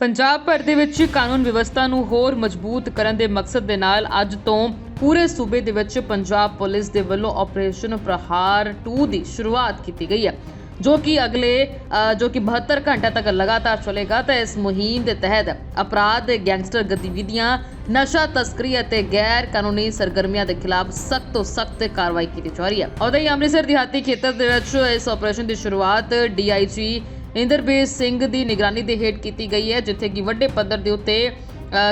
ਪੰਜਾਬ ਭਰ ਦੇ ਵਿੱਚ ਕਾਨੂੰਨ ਵਿਵਸਥਾ ਨੂੰ ਹੋਰ ਮਜ਼ਬੂਤ ਕਰਨ ਦੇ ਮਕਸਦ ਦੇ ਨਾਲ ਅੱਜ ਤੋਂ ਪੂਰੇ ਸੂਬੇ ਦੇ ਵਿੱਚ ਪੰਜਾਬ ਪੁਲਿਸ ਦੇ ਵੱਲੋਂ ਆਪਰੇਸ਼ਨ ਪ੍ਰਹਾਰ 2 ਦੀ ਸ਼ੁਰੂਆਤ ਕੀਤੀ ਗਈ ਹੈ, ਜੋ ਕਿ ਅਗਲੇ ਜੋ ਕਿ 72 ਘੰਟੇ ਤੱਕ ਲਗਾਤਾਰ ਚੱਲੇਗਾ ਤਾਂ ਇਸ ਮੁਹਿੰਮ ਦੇ ਤਹਿਤ ਅਪਰਾਧ, ਗੈਂਗਸਟਰ ਗਤੀਵਿਧੀਆਂ, ਨਸ਼ਾ ਤਸਕਰੀ ਅਤੇ ਗੈਰ ਕਾਨੂੰਨੀ ਸਰਗਰਮੀਆਂ ਦੇ ਖਿਲਾਫ ਸਖਤ ਤੋਂ ਸਖਤ ਕਾਰਵਾਈ ਕੀਤੀ ਜਾ ਰਹੀ ਹੈ। ਉਦੋਂ ਹੀ ਅੰਮ੍ਰਿਤਸਰ ਦਿਹਾਤੀ ਖੇਤਰ ਦੇ ਵਿੱਚ ਇਸ ਆਪਰੇਸ਼ਨ ਦੀ ਸ਼ੁਰੂਆਤ ਡੀਆਈਜੀ ਇੰਦਰਬੀਰ ਸਿੰਘ ਦੀ ਨਿਗਰਾਨੀ ਦੇ ਹੇਠ ਕੀਤੀ ਗਈ ਹੈ ਜਿੱਥੇ ਕਿ ਵੱਡੇ ਪੱਧਰ ਦੇ ਉੱਤੇ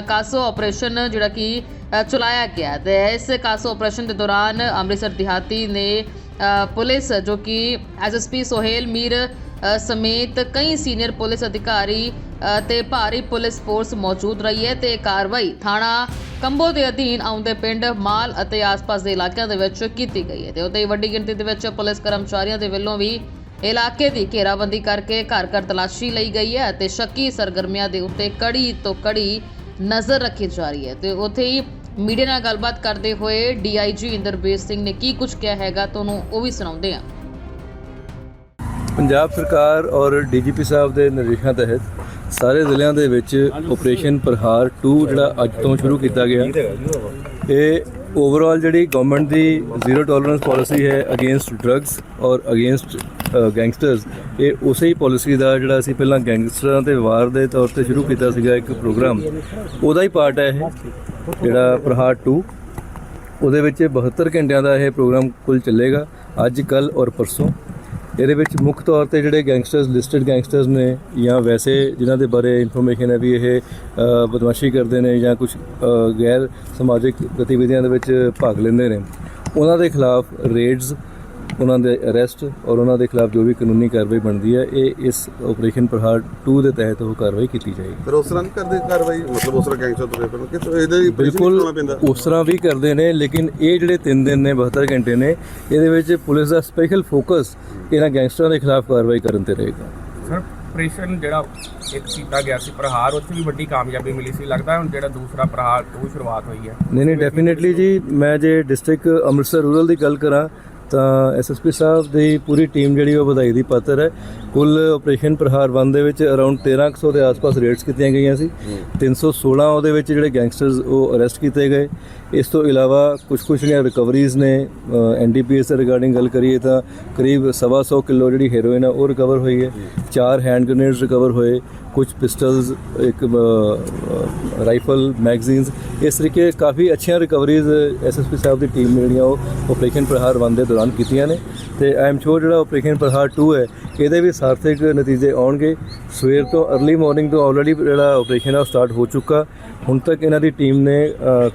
ਕਾਸੋ ਆਪਰੇਸ਼ਨ ਜਿਹੜਾ ਕਿ ਚਲਾਇਆ ਗਿਆ ਤੇ ਇਸ ਕਾਸੋ ਆਪਰੇਸ਼ਨ ਦੇ ਦੌਰਾਨ ਅੰਮ੍ਰਿਤਸਰ ਦਿਹਾਤੀ ਨੇ ਪੁਲਿਸ ਜੋ ਕਿ ਐਸਐਸਪੀ ਸੋਹੇਲ ਮੀਰ ਸਮੇਤ ਕਈ ਸੀਨੀਅਰ ਪੁਲਿਸ ਅਧਿਕਾਰੀ ਅ, ਤੇ ਭਾਰੀ ਪੁਲਿਸ ਫੋਰਸ ਮੌਜੂਦ ਰਹੀ ਹੈ ਤੇ ਕਾਰਵਾਈ ਥਾਣਾ ਕੰਬੋ ਦੇ ਅਧੀਨ ਆਉਂਦੇ ਪਿੰਡ ਮਾਲ ਅਤੇ ਆਸ-ਪਾਸ ਦੇ ਇਲਾਕਿਆਂ ਦੇ ਵਿੱਚ ਕੀਤੀ ਗਈ ਹੈ। ਤੇ ਉੱਤੇ ਹੀ ਵੱਡੀ ਗਿਣਤੀ ਦੇ ਵਿੱਚ ਪੁਲਿਸ ਕਰਮਚਾਰੀਆਂ ਦੇ ਵੱਲੋਂ ਵੀ ਇਲਾਕੇ ਦੀ ਘੇਰਾਬੰਦੀ ਕਰਕੇ ਘਰ ਘਰ ਤਲਾਸ਼ੀ ਲਈ ਗਈ ਹੈ ਅਤੇ ਸ਼ੱਕੀ ਸਰਗਰਮੀਆਂ ਦੇ ਉੱਤੇ ਕੜੀ ਤੋਂ ਕੜੀ ਨਜ਼ਰ ਰੱਖੀ ਜਾ ਰਹੀ ਹੈ। ਤੇ ਉੱਥੇ ਹੀ ਮੀਡੀਆ ਨਾਲ ਗੱਲਬਾਤ ਕਰਦੇ ਹੋਏ ਡੀਆਈਜੀ ਇੰਦਰਬੀਰ ਸਿੰਘ ਨੇ ਕੀ ਕੁਝ ਕਿਹਾ ਹੈਗਾ ਤੁਹਾਨੂੰ ਉਹ ਵੀ ਸੁਣਾਉਂਦੇ ਹਾਂ। ਪੰਜਾਬ ਸਰਕਾਰ ਔਰ ਡੀਜੀਪੀ ਸਾਹਿਬ ਦੇ ਨਿਰਦੇਸ਼ਾਂ ਤਹਿਤ ਸਾਰੇ ਜ਼ਿਲ੍ਹਿਆਂ ਦੇ ਵਿੱਚ ਆਪਰੇਸ਼ਨ ਪ੍ਰਹਾਰ 2 ਜਿਹੜਾ ਅੱਜ ਤੋਂ ਸ਼ੁਰੂ ਕੀਤਾ ਗਿਆ, ਇਹ ਓਵਰਆਲ ਜਿਹੜੀ ਗਵਰਨਮੈਂਟ ਦੀ ਜ਼ੀਰੋ ਟੋਲਰੈਂਸ ਪਾਲਿਸੀ ਹੈ ਅਗੇਂਸਟ ਡਰੱਗਸ ਔਰ ਅਗੇਂਸਟ ਗੈਂਗਸਟਰਸ ਇਹ ਉਸੇ ਹੀ ਪਾਲਿਸੀ ਦਾ ਜਿਹੜਾ ਅਸੀਂ ਪਹਿਲਾਂ ਗੈਂਗਸਟਰਾਂ ਤੇ ਵਾਰ ਦੇ ਤੌਰ ਤੇ ਸ਼ੁਰੂ ਕੀਤਾ ਸੀਗਾ ਇੱਕ ਪ੍ਰੋਗਰਾਮ ਉਹਦਾ ਹੀ ਪਾਰਟ ਹੈ ਇਹ, ਜਿਹੜਾ ਪ੍ਰਹਾਰ 2 ਉਹਦੇ ਵਿੱਚ 72 ਘੰਟਿਆਂ ਦਾ ਇਹ ਪ੍ਰੋਗਰਾਮ ਕੁੱਲ ਚੱਲੇਗਾ, ਅੱਜ ਕੱਲ ਔਰ ਪਰਸੋਂ। ਇਹਦੇ ਵਿੱਚ ਮੁੱਖ ਤੌਰ ਤੇ ਜਿਹੜੇ ਗੈਂਗਸਟਰਸ ਲਿਸਟਡ ਗੈਂਗਸਟਰਸ ਨੇ ਜਾਂ ਵੈਸੇ ਜਿਨ੍ਹਾਂ ਦੇ ਬਾਰੇ ਇਨਫੋਰਮੇਸ਼ਨ ਹੈ ਵੀ ਇਹ ਬਦਮਾਸ਼ੀ ਕਰਦੇ ਨੇ ਜਾਂ ਕੁਝ ਗੈਰ ਸਮਾਜਿਕ ਗਤੀਵਿਧੀਆਂ ਦੇ ਵਿੱਚ ਭਾਗ ਲੈਂਦੇ ਨੇ। ਉਹਨਾਂ ਦੇ ਖਿਲਾਫ ਰੇਡਸ ਉਹਨਾਂ ਦੇ ਅਰੈਸਟ ਔਰ ਉਹਨਾਂ ਦੇ ਖਿਲਾਫ ਜੋ ਵੀ ਕਾਨੂੰਨੀ ਕਾਰਵਾਈ ਬਣਦੀ ਹੈ ਇਹ ਇਸ ਆਪਰੇਸ਼ਨ ਪ੍ਰਹਾਰ 2 ਦੇ ਤਹਿਤ ਉਹ ਕਾਰਵਾਈ ਕੀਤੀ ਜਾਏਗੀ। ਫਿਰ ਉਸ ਤਰ੍ਹਾਂ ਕਰਦੇ ਕਾਰਵਾਈ? ਮਤਲਬ ਉਸ ਤਰ੍ਹਾਂ ਗੈਂਗਸਟਰ ਤੁਰੇ ਫਿਰਨ ਕਿ ਇਹਦੇ ਬਿਲਕੁਲ ਉਸ ਤਰ੍ਹਾਂ ਵੀ ਕਰਦੇ ਨੇ ਲੇਕਿਨ ਇਹ ਜਿਹੜੇ 3 ਦਿਨ ਨੇ 72 ਘੰਟੇ ਨੇ ਇਹਦੇ ਵਿੱਚ ਪੁਲਿਸ ਦਾ ਸਪੈਸ਼ਲ ਫੋਕਸ ਇਹਨਾਂ ਗੈਂਗਸਟਰਾਂ ਦੇ ਖਿਲਾਫ ਕਾਰਵਾਈ ਕਰਨ ਤੇ ਰਹੇਗਾ। ਸਰ ਆਪਰੇਸ਼ਨ ਜਿਹੜਾ ਇੱਕ ਕੀਤਾ ਗਿਆ ਸੀ ਪ੍ਰਹਾਰ ਉੱਥੇ ਵੀ ਵੱਡੀ ਕਾਮਯਾਬੀ ਮਿਲੀ ਸੀ। ਲੱਗਦਾ ਹੁਣ ਜਿਹੜਾ ਦੂਸਰਾ ਪ੍ਰਹਾਰ ਤੋਂ ਸ਼ੁਰੂਆਤ ਹੋਈ ਹੈ। ਨਹੀਂ ਨਹੀਂ ਡੈਫੀਨਿਟਲੀ ਜੀ ਮੈਂ ਜੇ ਡਿਸਟ੍ਰਿਕਟ ਅੰਮ੍ਰਿਤਸਰ ਰੂਰਲ ਦੀ ਗੱਲ ਕਰਾਂ ਤਾਂ ਐਸਐਸਪੀ ਸਾਹਿਬ ਦੀ ਪੂਰੀ ਟੀਮ ਜਿਹੜੀ ਉਹ ਵਧਾਈ ਦੀ ਪਾਤਰ ਹੈ। ਕੁੱਲ ਆਪਰੇਸ਼ਨ ਪ੍ਰਹਾਰ 1 ਦੇ ਵਿੱਚ ਅਰਾਊਂਡ 1300 ਦੇ ਆਸ-ਪਾਸ ਰੇਡਸ ਕੀਤੀਆਂ ਗਈਆਂ ਸੀ। 316 ਉਹਦੇ ਵਿੱਚ ਜਿਹੜੇ ਗੈਂਗਸਟਰਸ ਉਹ ਅਰੈਸਟ ਕੀਤੇ ਗਏ। ਇਸ ਤੋਂ ਇਲਾਵਾ ਕੁਝ ਕੁਝ ਜਿਹੜੀਆਂ ਰਿਕਵਰੀਜ਼ ਨੇ ਐਨਡੀਪੀਐਸ ਦੇ ਰਿਗਾਰਡਿੰਗ ਗੱਲ ਕਰੀਏ ਤਾਂ ਕਰੀਬ 125 ਕਿਲੋ ਜਿਹੜੀ ਹੈਰੋਇਨ ਆ ਉਹ ਰਿਕਵਰ ਹੋਈ ਹੈ। ਚਾਰ ਹੈਂਡ ਗ੍ਰੇਨੇਡਸ ਰਿਕਵਰ ਹੋਏ ਕੁਝ ਪਿਸਟਲਸ ਇੱਕ ਰਾਈਫਲ ਮੈਗਜ਼ੀਨਸ ਇਸ ਤਰੀਕੇ ਕਾਫੀ ਅੱਛੀਆਂ ਰਿਕਵਰੀਜ਼ ਐਸਐਸਪੀ ਸਾਹਿਬ ਦੀ ਟੀਮ ਨੇ ਜਿਹੜੀਆਂ ਉਹ ਆਪਰੇਸ਼ਨ ਪ੍ਰਹਾਰ 1 ਦੇ ਦੌਰਾਨ ਕੀਤੀਆਂ ਨੇ। ਤੇ ਆਈ ਐਮ ਸ਼ੋਰ ਜਿਹੜਾ ਆਪਰੇਸ਼ਨ ਪ੍ਰਹਾਰ 2 ਹੈ ਇਹਦੇ ਵੀ ਸਾਰਥਕ ਨਤੀਜੇ ਆਉਣਗੇ। ਸਵੇਰ ਤੋਂ अर्ਲੀ ਮਾਰਨਿੰਗ ਤੋਂ ਆਲਰੇਡੀ ਜਿਹੜਾ ਆਪਰੇਸ਼ਨ ਹੈ ਉਹ ਸਟਾਰਟ ਹੋ ਚੁੱਕਾ। ਹੁਣ ਤੱਕ ਇਹਨਾਂ ਦੀ ਟੀਮ ਨੇ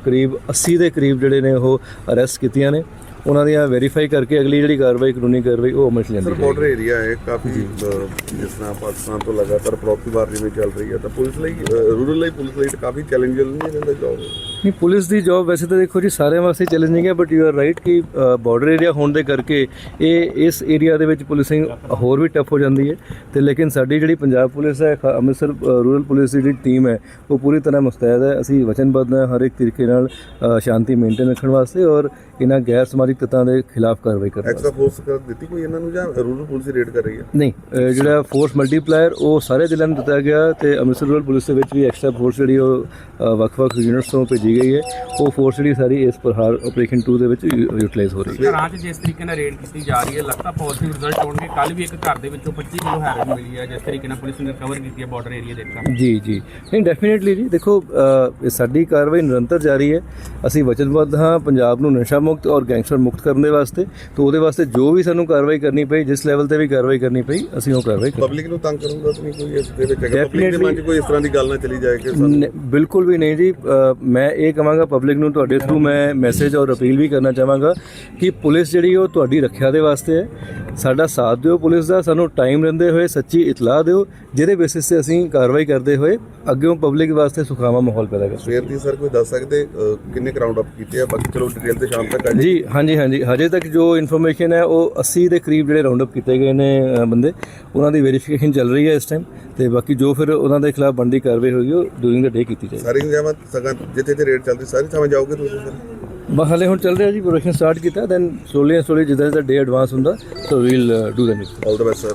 ਕਰੀਬ 80 ਦੇ ਕਰੀਬ ਜਿਹੜੇ ਨੇ ਉਹ ਅਰੈਸਟ ਕੀਤੀਆਂ ਨੇ। ਉਹਨਾਂ ਦੀਆਂ ਵੈਰੀਫਾਈ ਕਰਕੇ ਅਗਲੀ ਜਿਹੜੀ ਕਾਰਵਾਈ ਕਾਨੂੰਨੀ ਕਾਰਵਾਈ ਉਹ ਅਮਲ 'ਚ ਲਿਆਂਦੀ ਸਰ ਜਾਏਗੀ। ਬਾਰਡਰ ਏਰੀਆ ਹੈ ਕਾਫੀ ਜਿਸ ਤਰ੍ਹਾਂ ਪਾਕਿਸਤਾਨ ਤੋਂ ਲਗਾਤਾਰ ਪ੍ਰੋਪਰਟੀ ਜਿਵੇਂ ਚੱਲ ਰਹੀ ਹੈ ਤਾਂ ਪੁਲਿਸ ਲਈ ਰੂਰਲ ਲਈ ਪੁਲਿਸ ਲਈ ਤਾਂ ਕਾਫੀ ਚੈਲੰਜਲ ਨਹੀਂ ਰਹਿੰਦਾ ਜੌਬ ਨਹੀਂ ਪੁਲਿਸ ਦੀ ਜੌਬ ਵੈਸੇ ਤਾਂ ਦੇਖੋ ਜੀ ਸਾਰਿਆਂ ਵਾਸਤੇ ਚੈਲੰਜਿੰਗ ਹੈ ਬਟ ਯੂ ਆਰ ਰਾਈਟ ਕਿ ਬਾਰਡਰ ਏਰੀਆ ਹੋਣ ਦੇ ਕਰਕੇ ਇਹ ਇਸ ਏਰੀਆ ਦੇ ਵਿੱਚ ਪੁਲਿਸਿੰਗ ਹੋਰ ਵੀ ਟਫ ਹੋ ਜਾਂਦੀ ਹੈ। ਤੇ ਲੇਕਿਨ ਸਾਡੀ ਜਿਹੜੀ ਪੰਜਾਬ ਪੁਲਿਸ ਹੈ ਖ- ਅੰਮ੍ਰਿਤਸਰ ਰੂਰਲ ਪੁਲਿਸ ਦੀ ਜਿਹੜੀ ਟੀਮ ਹੈ ਉਹ ਪੂਰੀ ਤਰ੍ਹਾਂ ਮੁਸਤੈਦ ਹੈ। ਅਸੀਂ ਵਚਨਬੱਧ ਹਾਂ ਹਰ ਇੱਕ ਤਰੀਕੇ ਨਾਲ ਅ, ਸ਼ਾਂਤੀ ਮੇਨਟੇਨ ਰੱਖਣ ਵਾਸਤੇ ਔਰ ਇਹਨਾਂ ਗੈਰ ਸਮਾਜਿਕ ਤੱਤਾਂ ਦੇ ਖਿਲਾਫ ਕਾਰਵਾਈ ਕਰਨ ਐਕਸਟਰਾ ਫੋਰਸ ਕਰ ਦਿੱਤੀ ਕੋਈ ਇਹਨਾਂ ਨੂੰ ਜਾਂ ਰੂਰਲ ਪੁਲਿਸ ਰੇਡ ਕਰ ਰਹੀ ਹੈ? ਨਹੀਂ ਜਿਹੜਾ ਫੋਰਸ ਮਲਟੀਪਲਾਇਰ ਉਹ ਸਾਰੇ ਜ਼ਿਲ੍ਹਿਆਂ ਨੂੰ ਦਿੱਤਾ ਗਿਆ ਤੇ ਅੰਮ੍ਰਿਤਸਰ ਰੂਰਲ ਪੁਲਿਸ ਦੇ ਵਿੱਚ ਵੀ ਐਕਸਟਰਾ ਫੋਰਸ ਜਿਹੜੀ ਉਹ ਅ, ਵੱਖ-ਵੱਖ ਯੂਨਿਟਸ ਤੋਂ ਭੇਜੀ ਗਈ ਹੈ। ਉਹ ਫੋਰਸ ਜਿਹੜੀ ਸਾਰੀ ਇਸ ਪ੍ਰਹਾਰ ਆਪਰੇਸ਼ਨ 2 ਦੇ ਵਿੱਚ ਯੂਟਿਲਾਈਜ਼ ਹੋ ਰਹੀ ਹੈ। ਘਰਾਂ 'ਚ ਜਿਸ ਤਰੀਕੇ ਨਾਲ ਰੇਡ ਕੀਤੀ ਜਾ ਰਹੀ ਹੈ ਲੱਗਦਾ ਪੋਜ਼ਿਟਿਵ ਰਿਜ਼ਲਟ ਆਉਣਗੇ ਕੱਲ ਵੀ ਇੱਕ ਘਰ ਦੇ ਵਿੱਚੋਂ 25 ਕਿਲੋ ਹੈਰੋਇਨ ਮਿਲੀ ਹੈ ਜਿਸ ਤਰੀਕੇ ਨਾਲ ਪੁਲਿਸ ਨੇ ਰਿਕਵਰ ਕੀਤੀ ਹੈ ਬਾਰਡਰ ਏਰੀਆ ਦੇ ਵਿੱਚ। ਜੀ ਜੀ। ਨਹੀਂ ਡੈਫੀਨਿਟਲੀ ਜੀ ਦੇਖੋ ਅ, ਇਹ ਸਾਡੀ ਕਾਰਵਾਈ ਨਿਰੰਤਰ ਜਾਰੀ ਹੈ। ਅਸੀਂ ਵਚਨਬੱਧ ਹਾਂ ਪੰਜਾਬ ਨੂੰ ਨਸ਼ਾ ਮੁਕਤ ਔਰ ਗੈਂਗਸਟਰ ਮੁਕਤ ਕਰਨ ਦੇ ਵਾਸਤੇ ਤੋਂ ਉਹਦੇ ਵਾਸਤੇ ਜੋ ਵੀ ਸਾਨੂੰ ਕਾਰਵਾਈ ਕਰਨੀ ਪਈ ਜਿਸ ਲੈਵਲ ਤੇ ਵੀ ਕਾਰਵਾਈ ਕਰਨੀ ਪਈ ਅਸੀਂ ਉਹ ਕਾਰਵਾਈ ਕਰਾਂਗੇ। ਪਬਲਿਕ ਨੂੰ ਤੰਗ ਕਰੂੰਗਾ ਤਾਂ ਨਹੀਂ ਕੋਈ ਇਸ ਦੇ ਵਿੱਚ ਹੈਗਾ। ਪਬਲਿਕ ਦੇ ਮਨ 'ਚ ਕੋਈ ਇਸ ਤਰ੍ਹਾਂ ਦੀ ਗੱਲ ਨਾ ਚਲੀ ਜਾਏ ਕਿ ਸਾਨੂੰ ਬਿਲਕੁਲ ਵੀ ਨਹੀਂ ਜੀ। ਮੈਂ ਇਹ ਕਹਾਂਗਾ ਪਬਲਿਕ ਨੂੰ ਤੁਹਾਡੇ ਥਰੂ ਮੈਂ ਮੈਸੇਜ ਔਰ ਅਪੀਲ ਵੀ ਕਰਨਾ ਚਾਹਾਂਗਾ ਕਿ ਪੁਲਿਸ ਜਿਹੜੀ ਉਹ ਤੁਹਾਡੀ ਰੱਖਿਆ ਦੇ ਵਾਸਤੇ ਹੈ। ਸਾਡਾ ਸਾਥ ਦਿਓ ਪੁਲਿਸ ਦਾ ਸਾਨੂੰ ਟਾਈਮ ਰਹਿੰਦੇ ਹੋਏ ਸੱਚੀ ਇਤਲਾਹ ਦਿਓ ਜਿਹਦੇ ਬੇਸਿਸ ਤੇ ਅਸੀਂ ਕਾਰਵਾਈ ਕਰਦੇ ਹੋਏ ਅੱਗੇੋਂ ਪਬਲਿਕ ਵਾਸਤੇ ਸੁਖਾਵਾਂ ਮਾਹੌਲ ਪੈਦਾ ਕਰ ਸਵੇਰ ਦੀ ਸਰ ਕੋਈ ਦੱਸ ਸਕਦੇ ਕਿੰਨੇ ਰਾਉਂਡ ਅਪ ਕੀਤੇ ਆ? ਬਾਕੀ ਚਲੋ ਡਿਟੇਲ ਤੇ ਸ਼ਾਮ ਤੱਕ ਆ ਜੀ ਹਾਂਜੀ ਹਾਂਜੀ ਹਜੇ। ਤੱਕ ਜੋ ਇਨਫੋਰਮੇਸ਼ਨ ਹੈ ਉਹ 80 ਦੇ ਕਰੀਬ ਜਿਹੜੇ ਰਾਉਂਡ ਅਪ ਕੀਤੇ ਗਏ ਨੇ ਬੰਦੇ ਉਹਨਾਂ ਦੀ ਵੈਰੀਫਿਕੇਸ਼ਨ ਚੱਲ ਰਹੀ ਹੈ ਇਸ ਟਾਈਮ ਤੇ ਬਾਕੀ ਜੋ ਫਿਰ ਉਹਨਾਂ ਦੇ ਖਿਲਾਫ ਬਣਦੀ ਕਾਰਵਾਈ ਹੋਏਗੀ ਉਹ ਡੂਰਿੰਗ ਦ ਡੇ ਕੀਤੀ ਜਾਏਗੀ। ਸਾਰੀ ਜਗ੍ਹਾ ਸਗਾਂ ਜਿੱਥੇ ਜਿੱਥੇ ਰੇਡ ਚੱਲਦੀ ਸਾਰੀ ਥਾਵਾਂ ਜਾਓਗੇ ਤੁਸੀਂ ਬਸ ਹਾਲੇ ਹੁਣ ਚੱਲ ਰਿਹਾ ਜੀ ਪ੍ਰੋਡਕਸ਼ਨ ਸਟਾਰਟ ਕੀਤਾ ਦੈਨ ਸਲੋਲੀ ਸਲੋਲੀ ਜਿੱਦਾਂ ਜਿੱਦਾਂ ਡੇ ਐਡਵਾਂਸ ਹੁੰਦਾ so we'll do that all the best sir